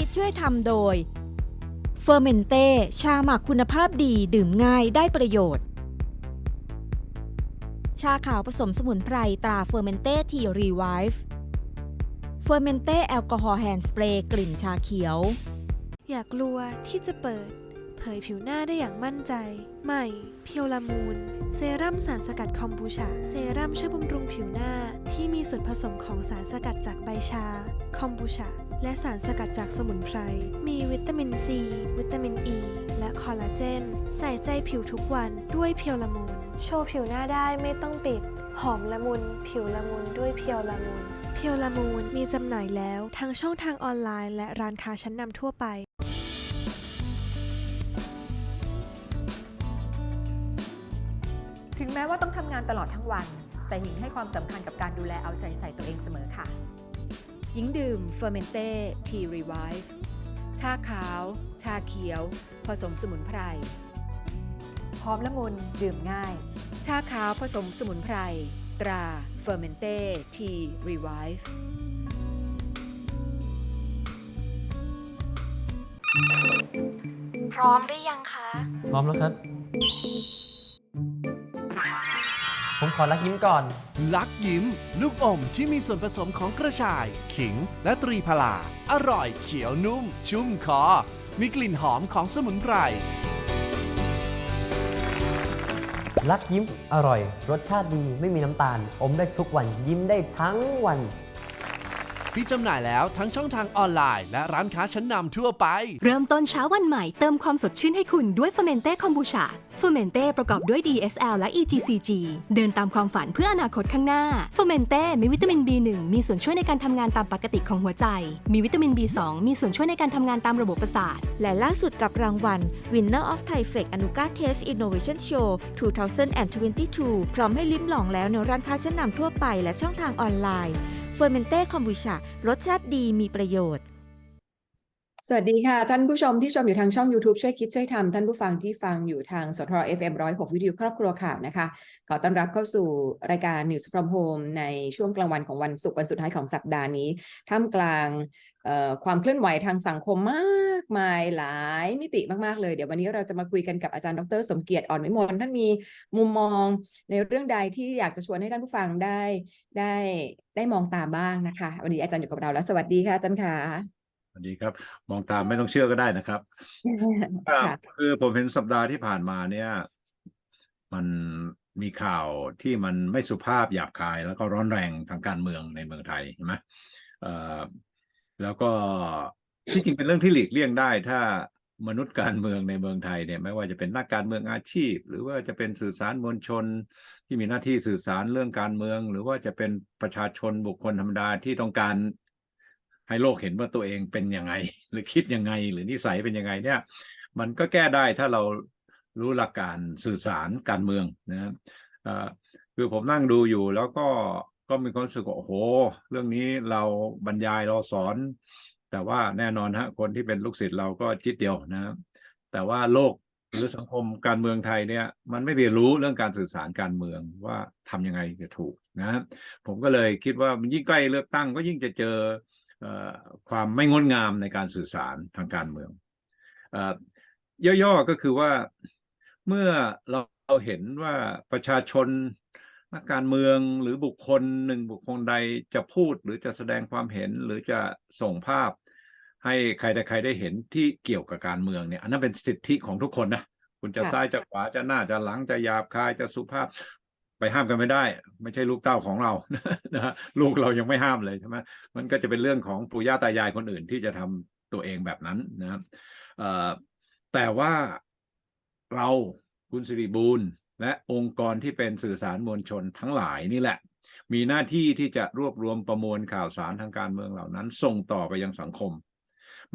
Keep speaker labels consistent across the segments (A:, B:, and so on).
A: ช่วยคิดช่วยทำโดยเฟอร์เมนเต้ชาหมักคุณภาพดีดื่มง่ายได้ประโยชน์ ชาขาวผสมสมุนไพรตราเฟอร์เมนเต้ทีรีไวฟ์เฟอร์เมนเต้แอลกอฮอล์แฮนด์สเปรย์กลิ่นชาเขียว
B: อย่ากลัวที่จะเปิด เผยผิวหน้าได้อย่างมั่นใจ ใหม่ เพียวลามูนเซรั่มสารสกัดคอมบูชา เซรั่มช่วยบำรุงผิวหน้าที่มีส่วนผสมของสารสกัดจากใบชา คอมบูชา และสารสกัดจากสมุนไพร มีวิตามินซี วิตามินอ e, ีและคอลลาเจน ใส่ใจผิวทุกวันด้วยเพียวละมุน โชว์ผิวหน้าได้ไม่ต้องปิด หอมละมุน ผิวละมุนด้วยเพียวละมุน เพียวละมูนมีจำหน่ายแล้วทั้งช่องทางออนไลน์และร้านค้าชั้นนำทั่วไป
C: ถึงแม้ว่าต้องทำงานตลอดทั้งวัน แต่หญิงให้ความสำคัญกับการดูแลเอาใจใส่ตัวเองเสมอค่ะ หญิงดื่มเฟอร์เมนเต้ทีรีไวฟ์ชาขาว ชาเขียว ผสมสมุนไพรหอมละมุนดื่มง่าย ชาขาวผสมสมุนไพร ตราเฟอร์เมนเต้ทีรีไวฟ์
B: พร้อมหรือยังคะ
D: พร้อมแล้วครับผมข อรักยิ้มก่อน
E: ลักยิ้ม ลูกอมที่มีส่วนผสมของกระชาย ขิง และตรีพลา อร่อยเขียวนุ่ม ชุ่มคอ มีกลิ่นหอมของสมุนไพร
D: รักยิ้มอร่อย รสชาติดีไม่มีน้ำตาล อมได้ทุกวันยิ้มได้ทั้งวัน
E: ที่จำหน่ายแล้วทั้งช่องทางออนไลน์ และร้านค้าชั้นนำทั่วไป
F: เริ่มต้นเช้าวันใหม่เติมความสดชื่นให้คุณด้วยเฟอร์เมนเต้คอมบูชาเฟอร์เมนเต้ประกอบด้วย DSL และ EGCG เดินตามความฝันเพื่ออนาคตข้างหน้าเฟอร์เมนเต้มีวิตามิน B1 มีส่วนช่วยในการทำงานตามปกติของหัวใจ มีวิตามิน B2 มีส่วนช่วยในการทำงานตามระบบประสาท
A: และล่าสุดกับรางวัล Winner of Thai f e c a n u g a Taste Innovation Show 2022 พร้อมให้ลิ้มลองแล้วในร้านค้าชั้นนำทั่วไปและช่องทางออนไลน์ เฟอร์เมนเต้คอมบูชารสชาติดีมีประโยชน์
G: สวัสดีค่ะ ท่านผู้ชมที่ชมอยู่ทางช่อง YouTube ช่วยคิดช่วยทำท่านผู้ฟังที่ฟังอยู่ทางสทร FM 106 วิทยุครอบครัวข่าวนะคะ ขอต้อนรับเข้าสู่รายการ News from Home ในช่วงกลางวันของวันศุกร์วันสุดท้ายของสัปดาห์นี้ ท่ามกลางความเคลื่อนไหวทางสังคมมากมายหลายมิติมาก ๆ เลย เดี๋ยววันนี้เราจะมาคุยกันกับอาจารย์ดร สมเกียรติอ่อนวิมลท่านมีมุมมองในเรื่องใดที่อยากจะชวนให้ท่านผู้ฟังได้ได้ได้มองตามบ้างนะคะ วันนี้อาจารย์อยู่กับเราแล้ว สวัสดีค่ะอาจารย์ค่ะ
H: สวัสดีครับ มองตามไม่ต้องเชื่อก็ได้นะครับอ่า
G: ค่ะ
H: คือผมเห็นสัปดาห์ที่ผ่านมาเนี่ย มันมีข่าวที่มันไม่สุภาพหยาบคาย แล้วก็ร้อนแรงทางการเมืองในเมืองไทยใช่ไหมเอ่อแล้วก็ที่จริงเป็นเรื่องที่หลีกเลี่ยงได้ ถ้ามนุษย์การเมืองในเมืองไทยเนี่ยไม่ว่าจะเป็นนักการเมืองอาชีพ หรือว่าจะเป็นสื่อสารมวลชน ที่มีหน้าที่สื่อสารเรื่องการเมือง หรือว่าจะเป็นประชาชนบุคคลธรรมดาที่ต้องการ ให้โลกเห็นว่าตัวเองเป็นยังไง หรือคิดยังไง หรือนิสัยเป็นยังไงเนี่ย มันก็แก้ได้ถ้าเรารู้หลักการสื่อสารการเมืองนะครับคือผมนั่งดูอยู่แล้วก็ก็มีความรู้สึกว่าโอ้โห เรื่องนี้เราบรรยายเราสอน แต่ว่าแน่นอนฮะคนที่เป็นลูกศิษย์เราก็จิตเดียวนะครับแต่ว่าโลกหรือสังคมการเมืองไทยเนี่ย มันไม่เรียนรู้เรื่องการสื่อสารการเมืองว่าทำยังไงจะถูกนะผมก็เลยคิดว่ามันยิ่งใกล้เลือกตั้งก็ยิ่งจะเจอ ความไม่งดงามในการสื่อสารทางการเมืองเอ่อย่อๆก็คือว่าเมื่อเราเราเห็นว่าประชาชนนักการเมืองหรือบุคคลหนึ่งบุคคลใดจะพูดหรือจะแสดงความเห็นหรือจะส่งภาพ ให้ใครแต่ใครได้เห็นที่เกี่ยวกับการเมืองเนี่ยอันนั้นเป็นสิทธิของทุกคนนะคุณจะ
G: ค่ะ
H: ซ้ายจะขวาจะหน้าจะหลังจะหยาบคายจะสุภาพ ไปห้ามกันไม่ได้ ไม่ใช่ลูกเต้าของเรานะลูกเรายังไม่ห้ามเลยใช่ไหมมันก็จะเป็นเรื่องของปู่ย่าตายายคนอื่นที่จะทำตัวเองแบบนั้นนะครับแต่ว่าเราคุณสิริบูรณ์และองค์กรที่เป็นสื่อสารมวลชนทั้งหลายนี่แหละ มีหน้าที่ที่จะรวบรวมประมวลข่าวสารทางการเมืองเหล่านั้น ส่งต่อไปยังสังคม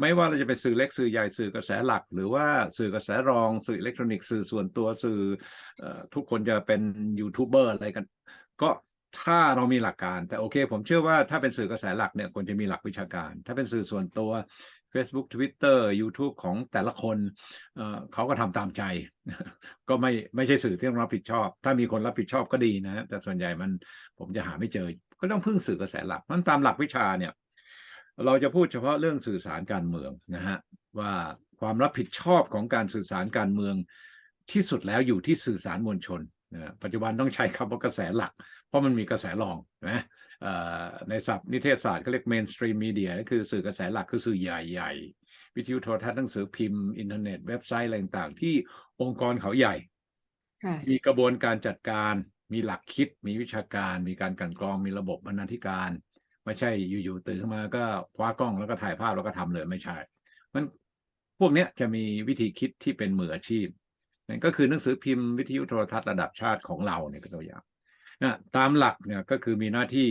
H: ไม่ว่าเราจะเป็นสื่อเล็กสื่อใหญ่สื่อกระแสหลัก หรือว่าสื่อกระแสรองสื่ออิเล็กทรอนิกส์สื่อส่วนตัวสื่ออทุกคนจะเป็นยูทูบเบอร์อะไรกัน ก็ถ้าเรามีหลักการ แต่โอเค ผมเชื่อว่าถ้าเป็นสื่อกระแสหลักเนี่ยควรจะมีหลักวิชาการ ถ้าเป็นสื่อส่วนตัว Facebook Twitter YouTube ของแต่ละคนเเขาก็ทำตามใจ ก็ไม่ไม่ใช่สื่อที่ต้องรับผิดชอบ ถ้ามีคนรับผิดชอบก็ดีนะ แต่ส่วนใหญ่มันผมจะหาไม่เจอ ก็ต้องพึ่งสื่อกระแสหลักมันตามหลักวิชาเนี่ย เราจะพูดเฉพาะเรื่องสื่อสารการเมืองนะฮะว่าความรับผิดชอบของการสื่อสารการเมืองที่สุดแล้วอยู่ที่สื่อสารมวลชนนะปัจจุบันต้องใช้คำว่ากระแสหลัก เพราะมันมีกระแสรองนะเอ่อในศัพท์นิเทศศาสตร์เขาเรียก mainstream media ก็คือสื่อกระแสหลักคือสื่อใหญ่ๆ วิทยุโทรทัศน์หนังสือพิมพ์อินเทอร์เน็ตเว็บไซต์ อะไรต่างๆ ที่องค์กรเขาใหญ่
G: ค่ะ
H: มีกระบวนการจัดการ มีหลักคิด มีวิชาการ มีการกลันกรองมีระบบบรรณาธิการ ไม่ใช่อยู่ๆตื่นขึ้นมาก็คว้ากล้องแล้วก็ถ่ายภาพแล้วก็ทำเลยไม่ใช่ มันพวกเนี้ยจะมีวิธีคิดที่เป็นมืออาชีพนั่นก็คือหนังสือพิมพ์วิทยุโทรทัศน์ระดับชาติของเราเนี่ยเป็นตัวอย่างนะตามหลักเนี่ยก็คือมีหน้าที่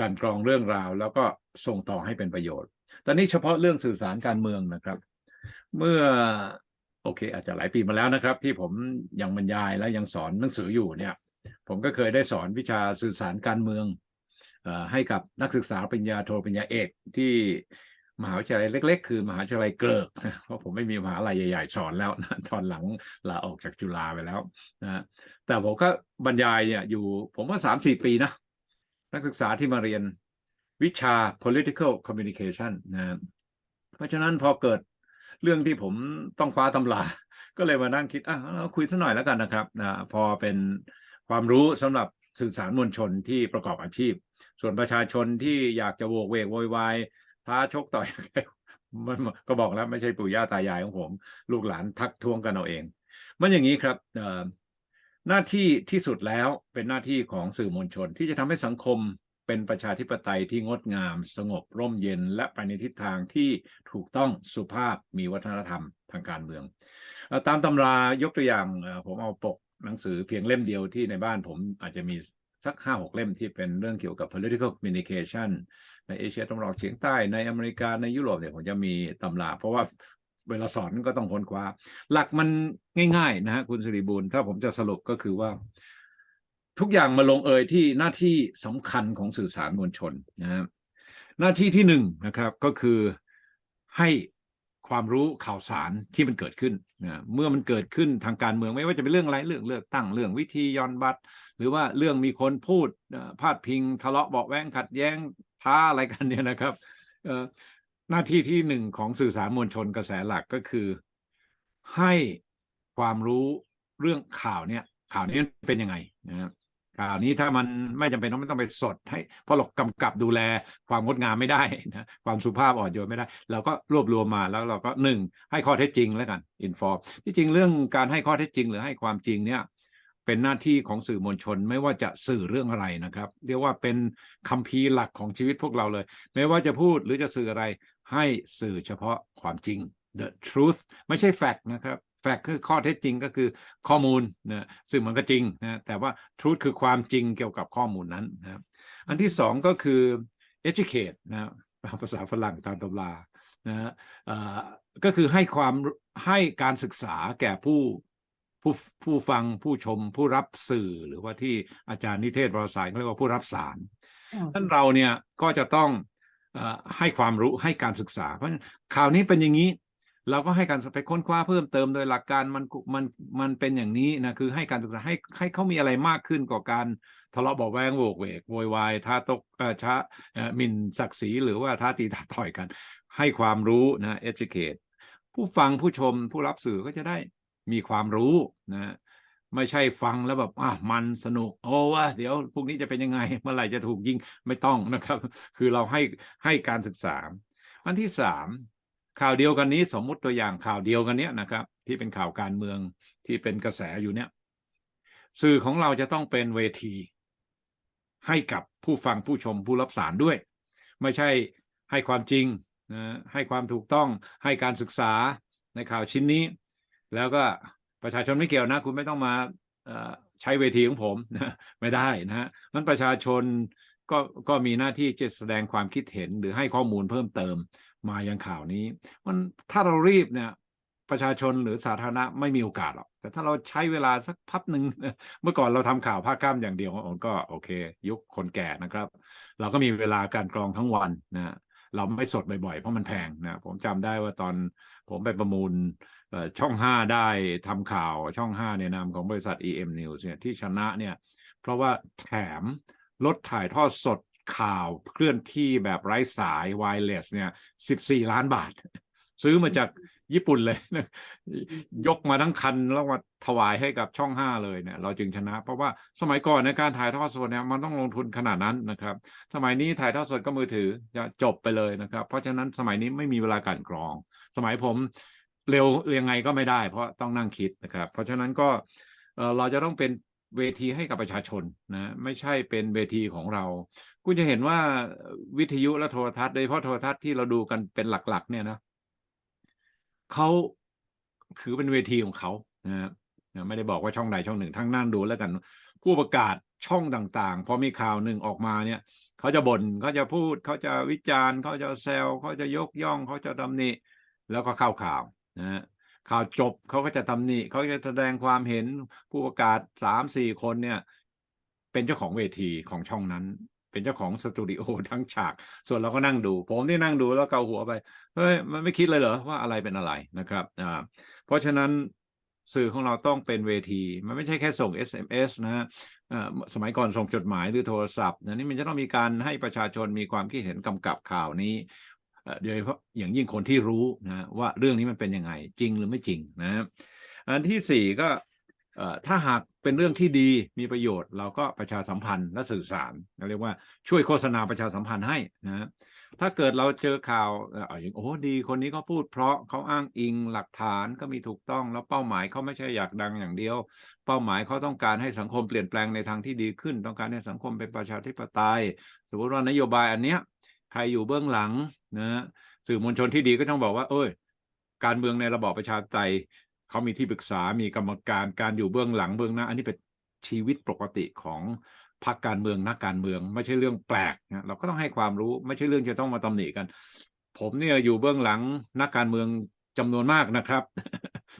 H: การกรองเรื่องราว แล้วก็ส่งต่อให้เป็นประโยชน์ ตอนนี้เฉพาะเรื่องสื่อสารการเมืองนะครับ เมื่อโอเค อาจจะหลายปีมาแล้วนะครับ ที่ผมยังบรรยายและยังสอนหนังสืออยู่เนี่ย ผมก็เคยได้สอนวิชาสื่อสารการเมือง ให้กับนักศึกษาปริญญาโทปริญญาเอกที่มหาวิทยาลัยเล็ก ๆ คือมหาวิทยาลัยเกิกนะเพราะผมไม่มีมหาลัยใหญ่ๆสอนแล้วนะตอนหลังลาออกจากจุฬาไปแล้วนะแต่ผมก็บรรยายเนี่ยอยู่ผมว่าสามสี่ปีนะนักศึกษาที่มาเรียนวิชา political communication นะเพราะฉะนั้นพอเกิดเรื่องที่ผมต้องคว้าตำราก็เลยมานั่งคิดอะเราคุยสักหน่อยแล้วกันนะครับนะพอเป็นความรู้สำหรับสื่อสารมวลชนที่ประกอบอาชีพ ส่วนประชาชนที่อยากจะโวกเวกโวยวายท้าชกต่อยมันก็บอกแล้วไม่ใช่ปู่ย่าตายายของผม ลูกหลานทักท้วงกันเอาเอง มันอย่างนี้ครับหน้าที่ที่สุดแล้วเป็นหน้าที่ของสื่อมวลชน ที่จะทำให้สังคมเป็นประชาธิปไตยที่งดงาม สงบร่มเย็น และไปในทิศทางที่ถูกต้องสุภาพมีวัฒนธรรมทางการเมือง ตามตำรายกตัวอย่างผมเอาปกหนังสือเพียงเล่มเดียวที่ในบ้านผมอาจจะมี สักห้าหกเล่มที่เป็นเรื่องเกี่ยวกับ political communication ในเอเชียตะวันออกเฉียงใต้ในอเมริกาในยุโรปเนี่ยผมจะมีตำราเพราะว่าเวลาสอนก็ต้องค้นคว้า หลักมันง่ายๆนะฮะคุณสิริบูลถ้าผมจะสรุปก็คือว่า ทุกอย่างมาลงเอยที่หน้าที่สำคัญของสื่อสารมวลชนนะครับหน้าที่ที่หนึ่งนะครับก็คือให้ ความรู้ข่าวสารที่มันเกิดขึ้นนะเมื่อมันเกิดขึ้นทางการเมืองไม่ว่าจะเป็นเรื่องอะไรเรื่องเลือกตั้งเรื่องวิธีย้อนบัตรหรือว่าเรื่องมีคนพูดพาดพิง ทะเลาะเบาแวงขัดแย้งท้าอะไรกันเนี่ยนะครับหน้าที่ที่หนึ่งของสื่อสารมวลชนกระแสหลักก็คือ ให้ความรู้เรื่องข่าวเนี่ยข่าวนี้เป็นยังไงนะครับ ข่าวนี้ถ้ามันไม่จำเป็นต้องไม่ต้องไปสดให้เพราะเรากำกับดูแลความงดงามไม่ได้นะความสุภาพอ่อนโยนไม่ได้ เราก็รวบรวมมาแล้วเราก็หนึ่งให้ข้อเท็จจริงแล้วกันอินฟอร์มที่จริงเรื่องการให้ข้อเท็จจริง หรือให้ความจริงเนี่ยเป็นหน้าที่ของสื่อมวลชนไม่ว่าจะสื่อเรื่องอะไรนะครับ เรียกว่าเป็นคัมภีร์หลักของชีวิตพวกเราเลย ไม่ว่าจะพูดหรือจะสื่ออะไรให้สื่อเฉพาะความจริง the truth ไม่ใช่ fact นะครับ fact คือข้อเท็จจริงก็คือข้อมูลนะซึ่งมันก็จริงนะแต่ว่า truth คือความจริงเกี่ยวกับข้อมูลนั้นนะครับอันที่สองก็คือ educate นะครับภาษาฝรั่งตามตำรานะฮะเอ่อก็คือให้ความให้การศึกษาแก่ผู้ผู้ผู้ฟังผู้ชมผู้รับสื่อหรือว่าที่อาจารย์นิเทศวารสารเขาเรียกว่าผู้รับสารท่านเราเนี่ยก็จะต้องเออให้ความรู้ให้การศึกษา เพราะฉะนั้นข่าวนี้เป็นอย่างนี้ เราก็ให้การไปค้นคว้าเพิ่มเติมโดยหลักการมันมันมันเป็นอย่างนี้นะคือให้การศึกษาให้ให้เขามีอะไรมากขึ้นกว่าการทะเลาะเบาแวงโวกเวกโวยวายท้าตกเอ่อช้าเอ่อมินศักดิ์ศรีหรือว่าท้าตีท้าต่อยกัน ให้ความรู้นะ educate ผู้ฟังผู้ชมผู้รับสื่อก็จะได้มีความรู้นะไม่ใช่ฟังแล้วแบบอะมันสนุก โอ้วะเดี๋ยวพรุ่งนี้จะเป็นยังไงเมื่อไหร่จะถูกยิงไม่ต้องนะครับ คือเราให้ให้การศึกษา อันที่สาม ข่าวเดียวกันนี้สมมุติตัวอย่างข่าวเดียวกันเนี้ยนะครับ ที่เป็นข่าวการเมืองที่เป็นกระแสอยู่เนี้ยสื่อของเราจะต้องเป็นเวที ให้กับผู้ฟังผู้ชมผู้รับสารด้วย ไม่ใช่ให้ความจริงนะให้ความถูกต้องให้การศึกษาในข่าวชิ้นนี้ แล้วก็ประชาชนไม่เกี่ยวนะ คุณไม่ต้องมาใช้เวทีของผมนะไม่ได้นะฮะมันประชาชนก็ก็มีหน้าที่จะแสดงความคิดเห็นหรือให้ข้อมูลเพิ่มเติม มายังข่าวนี้ มันถ้าเรารีบเนี่ยประชาชนหรือสาธารณะไม่มีโอกาสหรอก แต่ถ้าเราใช้เวลาสักพับหนึ่งเมื่อก่อนเราทำข่าวภาคกล้ามอย่างเดียวก็โอเค ยุคคนแก่นะครับ เราก็มีเวลาการกรองทั้งวันนะเราไม่สดบ่อยๆ เพราะมันแพงนะผมจำได้ว่าตอนผมไปประมูลช่องห้าได้ทำข่าวช่องห้าในนามของบริษัท EM News เนี่ยที่ชนะเนี่ย เพราะว่าแถมลดถ่ายทอดสด ข่าวเคลื่อนที่แบบไร้สาย wireless เนี่ย 14 ล้านบาท ซื้อมาจากญี่ปุ่นเลยนะยกมาทั้งคันแล้วมาถวายให้กับช่องห้าเลยเนี่ย เราจึงชนะ เพราะว่าสมัยก่อนในการถ่ายทอดสดเนี่ยมันต้องลงทุนขนาดนั้นนะครับ สมัยนี้ถ่ายทอดสดก็มือถือจะจบไปเลยนะครับ เพราะฉะนั้นสมัยนี้ไม่มีเวลากลันกรอง สมัยผมเร็วยังไงก็ไม่ได้ เพราะต้องนั่งคิดนะครับ เพราะฉะนั้นก็เอ่อเราจะต้องเป็น เวทีให้กับประชาชนนะไม่ใช่เป็นเวทีของเรา คุณจะเห็นว่าวิทยุและโทรทัศน์โดยเฉพาะโทรทัศน์ที่เราดูกันเป็นหลัก ๆ เนี่ยนะเขาถือเป็นเวทีของเขานะไม่ได้บอกว่าช่องใดช่องหนึ่งทั้งนั่งดูแล้วกัน ผู้ประกาศช่องต่างๆพอมีข่าวหนึ่งออกมาเนี่ยเขาจะบ่นเขาจะพูดเขาจะวิจารณ์เขาจะแซวเขาจะยกย่องเขาจะตำหนิแล้วก็เข้าข่าวนะ ข่าวจบเขาก็จะตำหนิเขาจะแสดงความเห็นผู้ประกาศสามสี่คนเนี่ย เป็นเจ้าของเวทีของช่องนั้น เป็นเจ้าของสตูดิโอทั้งฉาก ส่วนเราก็นั่งดู ผมที่นั่งดูแล้วเกาหัวไปเฮ้ยมันไม่คิดเลยเหรอว่าอะไรเป็นอะไรนะครับอ่าเพราะฉะนั้นสื่อของเราต้องเป็นเวที มันไม่ใช่แค่ส่ง SMS นะฮะเอ่อสมัยก่อนส่งจดหมายหรือโทรศัพท์นะนี่มันจะต้องมีการให้ประชาชนมีความคิดเห็นกำกับข่าวนี้เโดยเฉพาะอย่างยิ่งคนที่รู้นะว่าเรื่องนี้มันเป็นยังไงจริงหรือไม่จริงนะอันที่สี่ก็ถ้าหากเป็นเรื่องที่ดีมีประโยชน์ เราก็ประชาสัมพันธ์และสื่อสารเราเรียกว่าช่วยโฆษณาประชาสัมพันธ์ให้นะถ้าเกิดเราเจอข่าวเอออย่างโอ้ดีคนนี้เขาพูดเพราะเขาอ้างอิงหลักฐานก็มีถูกต้องแล้วเป้าหมายเขาไม่ใช่อยากดังอย่างเดียว เป้าหมายเขาต้องการให้สังคมเปลี่ยนแปลงในทางที่ดีขึ้น ต้องการให้สังคมเป็นประชาธิปไตย สมมติว่านโยบายอันเนี้ยใครอยู่เบื้องหลัง นะสื่อมวลชนที่ดีก็ต้องบอกว่า เอ้ย การเมืองในระบอบประชาธิปไตยเขามีที่ปรึกษามีกรรมการการอยู่เบื้องหลังเบื้องหน้า อันนี้เป็นชีวิตปกติของพรรคการเมืองนักการเมือง ไม่ใช่เรื่องแปลกนะเราก็ต้องให้ความรู้ไม่ใช่เรื่องจะต้องมาตำหนิกัน ผมเนี่ยอยู่เบื้องหลังนักการเมืองจำนวนมากนะครับ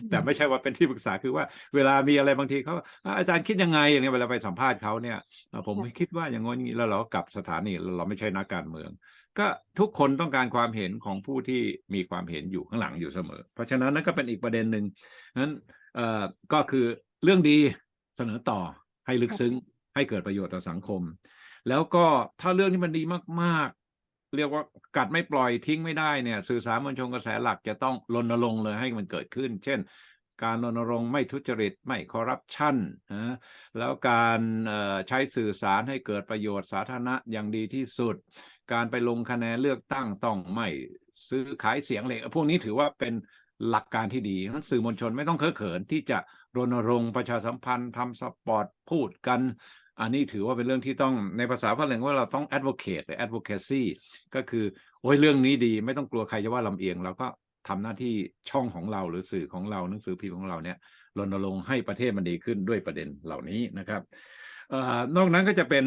H: แต่ไม่ใช่ว่าเป็นที่ปรึกษาคือว่าเวลามีอะไรบางทีเขาอะอาจารย์คิดยังไงอย่างเงี้ยเวลาไปสัมภาษณ์เขาเนี่ยอะผมไม่คิดว่าอย่างงี้แล้วเราก็กลับสถานีเราไม่ใช่นักการเมือง ก็ทุกคนต้องการความเห็นของผู้ที่มีความเห็นอยู่ข้างหลังอยู่เสมอ เพราะฉะนั้นนั่นก็เป็นอีกประเด็นหนึ่งนั้นเอ่อก็คือเรื่องดีเสนอต่อให้ลึกซึ้งให้เกิดประโยชน์ต่อสังคม แล้วก็ถ้าเรื่องที่มันดีมากๆ เรียกว่ากัดไม่ปล่อยทิ้งไม่ได้เนี่ยสื่อสารมวลชนกระแสหลักจะต้องรณรงค์เลยให้มันเกิดขึ้น เช่น การรณรงค์ไม่ทุจริตไม่คอร์รัปชันนะแล้วการใช้สื่อสารให้เกิดประโยชน์สาธารณะอย่างดีที่สุด การไปลงคะแนนเลือกตั้งต้องไม่ซื้อขายเสียงเลยพวกนี้ถือว่าเป็นหลักการที่ดีสื่อมวลชนไม่ต้องเคอะเขินที่จะรณรงค์ประชาสัมพันธ์ทำสปอร์ตพูดกัน อันนี้ถือว่าเป็นเรื่องที่ต้องในภาษาฝรั่งว่าเราต้อง advocate หรือ advocacy ก็คือ โอ้ยเรื่องนี้ดีไม่ต้องกลัวใครจะว่าลำเอียงเราก็ทำหน้าที่ช่องของเราหรือสื่อของเราหนังสือพิมพ์ของเราเนี่ยรณรงค์ให้ประเทศมันดีขึ้นด้วยประเด็นเหล่านี้นะครับอนอกนั้นก็จะเป็น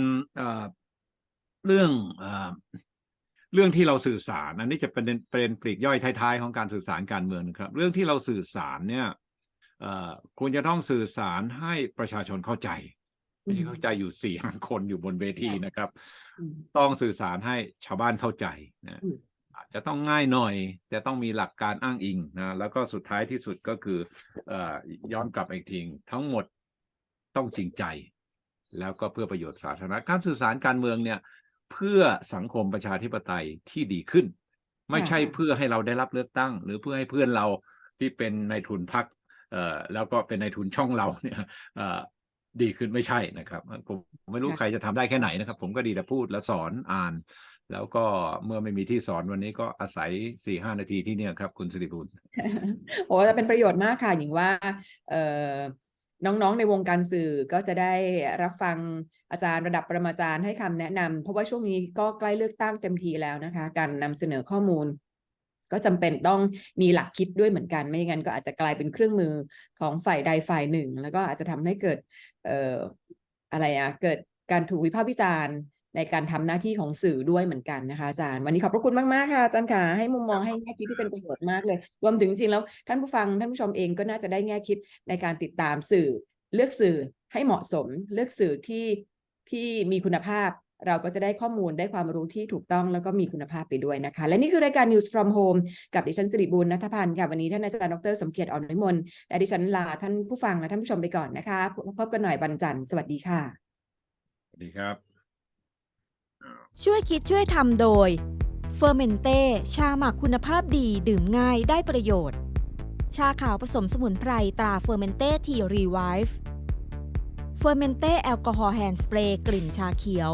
H: เรื่องเอ่อเรื่องที่เราสื่อสาร อันนี้จะเป็นประเด็นปลีกย่อยท้ายๆของการสื่อสารการเมืองนะครับ เรื่องที่เราสื่อสารเนี่ยควรจะต้องสื่อสารให้ประชาชนเข้าใจ ม่ใช่เข้าใจอยู่สี่ห้าคนอยู่บนเวทีนะครับ
G: อืม
H: ต้องสื่อสารให้ชาวบ้านเข้าใจนะ
G: อืม
H: อาจจะต้องง่ายหน่อยแต่ต้องมีหลักการอ้างอิงนะแล้วก็สุดท้ายที่สุดก็คือเอ่อย้อนกลับอีกทีทั้งหมดต้องจริงใจ แล้วก็เพื่อประโยชน์สาธารณะการสื่อสารการเมืองเนี่ย เพื่อสังคมประชาธิปไตยที่ดีขึ้น ไม่ใช่เพื่อให้เราได้รับเลือกตั้ง หรือเพื่อให้เพื่อนเราที่เป็นนายทุนพักเอ่อแล้วก็เป็นนายทุนช่องเราเนี่ยเอ่อ ดีขึ้นไม่ใช่นะครับ ผมผมไม่รู้
G: ค่ะ
H: ใครจะทำได้แค่ไหนนะครับ ผมก็ดีแต่พูดและสอนอ่าน แล้วก็เมื่อไม่มีที่สอนวันนี้ก็อาศัยสี่ห้านาทีที่เนี่ยครับ คุณสิริบุญ
G: โอ้จะเป็นประโยชน์มากค่ะหญิงว่าเอ่อน้องๆ ในวงการสื่อก็จะได้รับฟังอาจารย์ระดับปรมาจารย์ให้คำแนะนำเพราะว่าช่วงนี้ก็ใกล้เลือกตั้งเต็มทีแล้วนะคะ การนำเสนอข้อมูล ก็จำเป็นต้องมีหลักคิดด้วยเหมือนกัน ไม่อย่างนั้นก็อาจจะกลายเป็นเครื่องมือของฝ่ายใดฝ่ายหนึ่ง แล้วก็อาจจะทำให้เกิดเอ่ออะไรอะเกิดการถูกวิพากษ์วิจารณ์ในการทำหน้าที่ของสื่อด้วยเหมือนกันนะคะอาจารย์ วันนี้ขอบพระคุณมากๆค่ะอาจารย์ค่ะให้มุมมองให้แง่คิดที่เป็นประโยชน์มากเลย รวมถึงจริงๆแล้วท่านผู้ฟังท่านผู้ชมเองก็น่าจะได้แง่คิดในการติดตามสื่อ เลือกสื่อให้เหมาะสม เลือกสื่อที่ที่มีคุณภาพ เราก็จะได้ข้อมูลได้ความรู้ที่ถูกต้องแล้วก็มีคุณภาพไปด้วยนะคะ และนี่คือรายการ News from Home กับดิฉันสิริบุญนัทพันธ์ค่ะวันนี้ท่านอาจารย์ดรสมเกียรติอ่อนวิมลและดิฉันลาท่านผู้ฟังและท่านผู้ชมไปก่อนนะคะพบกันหน่อยวันจันทร์สวัสดีค่ะ
H: สวัสดีครับ
A: ช่วยคิดช่วยทำโดยเฟอร์เมนเต้ชาหมักคุณภาพดีดื่มง่ายได้ประโยชน์ ชาขาวผสมสมุนไพรตราเฟอร์เมนเต้ทีรีไวฟ์เฟอร์เมนเต้แอลกอฮอล์แฮนด์สเปรย์กลิ่นชาเขียว